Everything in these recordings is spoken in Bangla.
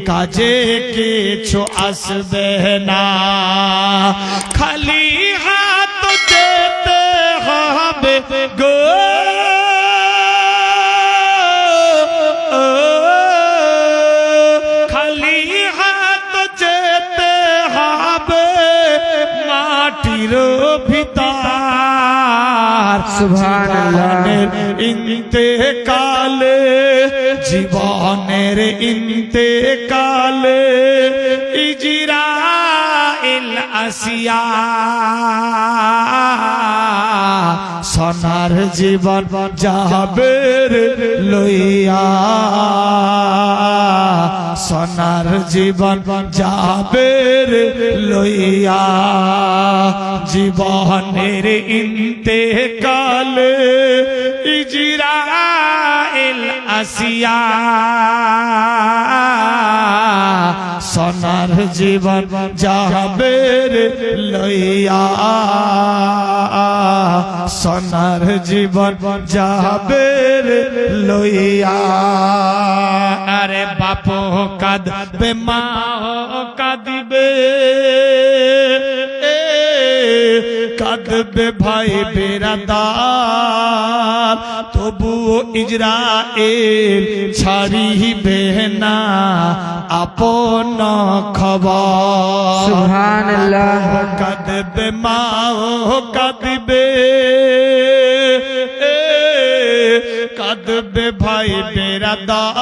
কাজে কিছু আসবে না। খালি হাত যেতে হবে গো। খালি হাত যেতে হবে মাটির ভিতর। সুবহানাল্লাহ। জীবনের ইন্তেকালে জীবনের ইন্তেকালে ইজরাইল আসিয়া সোনার জীবন যাবে লইয়া সোনার জীবন যাবে লইয়া জীবনের ইন্তেকালে ইজরাইল আসিয়া। সোনার জীবন যাবে লইয়া। সোনার জীবন যাবে লইয়া। আরে বাপ কাঁদবে মা কাঁদবে। কাঁদবে ভাই বেরাদার। তবুও ইজরাইল ছাড়িবে না আপন খবর। কাঁদবে মা কাঁদবে। কাঁদবে ভাই বেরাদার।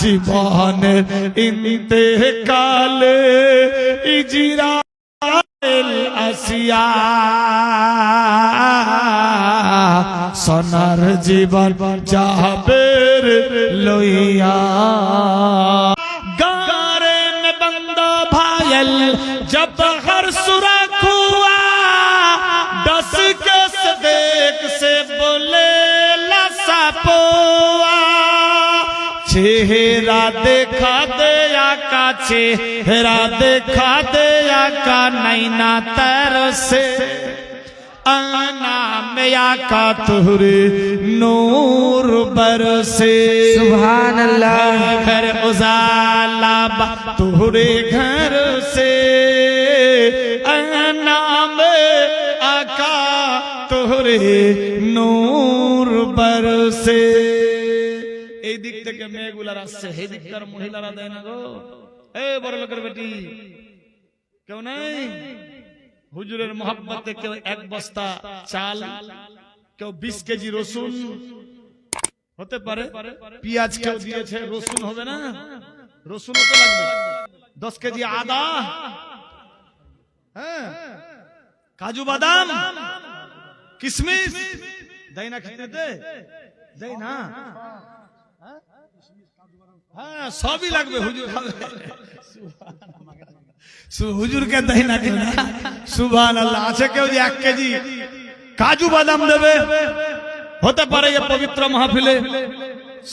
জীবনের ইনতে কালে ইজিরা আসিয়া সোনার জীবন যাবের লইয়া। গারে বন্দা ভায়ল জব হর সুর चेहरा देखा दया का चेहरा देखा दया का नैना तर से आना में आका तुहरे नूर बरसे सुभान अल्लाह। घर उजाला बा तुहरे घर से आना में आका तुहरे নূর বরসে এই দিক থেকে মেয়েগুলার আসছে এই দিককার মহিলারা দেয় না গো। এ বড় লোকের বেটি, কেউ নাই? হুজুরের মোহাব্বতে কেউ এক বস্তা চাল, কেউ বিশ কেজি রসুন। হতে পারে, পেঁয়াজ কেউ দিয়েছে, রসুন হবে না? রসুন লাগবে। দশ কেজি আদা। হ্যাঁ কাজু বাদাম, কিশমিশ। দেয় না খেতে? দেয় না। হ্যাঁ, সবই লাগবে হুজুর। হুজুরকে দেয় না কেন? আল্লাহ আছে কেউ যে এক কেজি কাজু বাদাম দেবে? হতে পারে পবিত্র মাহফিলে।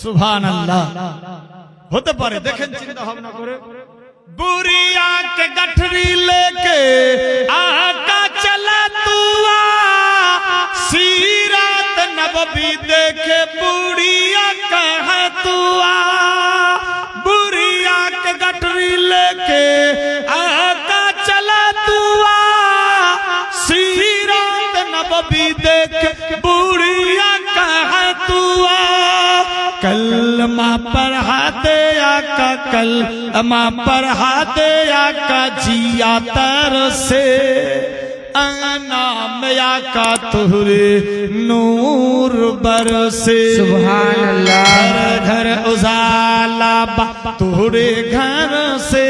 সুবহান আল্লাহ হতে পারে দেখেন চিন্তা ভাবনা করে। বুড়িয়া কে গঠরি नबी देखे बुढ़िया कह तुआ कलमा पढ़ाते आका कलमा पढ़ाते आका जिया तर से। नाम आका तुहरे नूर बरसे सुभान अल्लाह। घर घर उजाला बा तुहरे घर से।